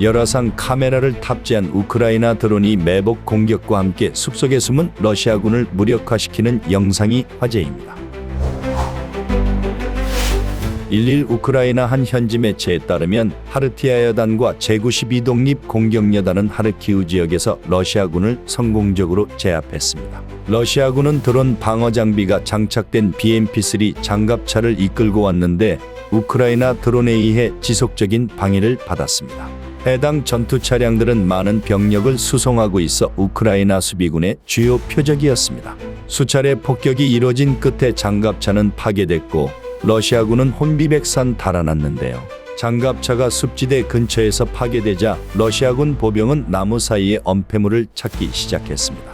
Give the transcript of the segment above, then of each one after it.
열화상 카메라를 탑재한 우크라이나 드론이 매복 공격과 함께 숲속에 숨은 러시아군을 무력화시키는 영상이 화제입니다. 11 우크라이나 한 현지 매체에 따르면 하르티아 여단과 제92 독립 공격 여단은 하르키우 지역에서 러시아군을 성공적으로 제압했습니다. 러시아군은 드론 방어 장비가 장착된 BMP-3 장갑차를 이끌고 왔는데 우크라이나 드론에 의해 지속적인 방해를 받았습니다. 해당 전투 차량들은 많은 병력을 수송하고 있어 우크라이나 수비군의 주요 표적이었습니다. 수차례 폭격이 이뤄진 끝에 장갑차는 파괴됐고 러시아군은 혼비백산 달아났는데요. 장갑차가 습지대 근처에서 파괴되자 러시아군 보병은 나무 사이에 엄폐물을 찾기 시작했습니다.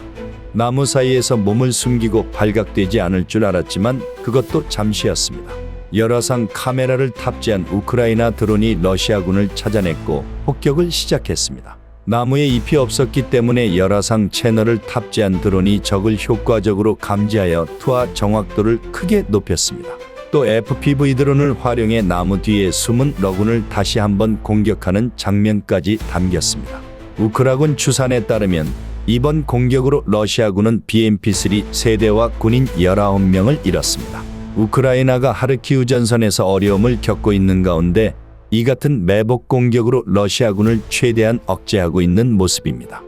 나무 사이에서 몸을 숨기고 발각되지 않을 줄 알았지만 그것도 잠시였습니다. 열화상 카메라를 탑재한 우크라이나 드론이 러시아군을 찾아냈고 폭격을 시작했습니다. 나무에 잎이 없었기 때문에 열화상 채널을 탑재한 드론이 적을 효과적으로 감지하여 투하 정확도를 크게 높였습니다. 또 FPV 드론을 활용해 나무 뒤에 숨은 러군을 다시 한번 공격하는 장면까지 담겼습니다. 우크라군 추산에 따르면 이번 공격으로 러시아군은 BMP-3 세대와 군인 19명을 잃었습니다. 우크라이나가 하르키우 전선에서 어려움을 겪고 있는 가운데 이 같은 매복 공격으로 러시아군을 최대한 억제하고 있는 모습입니다.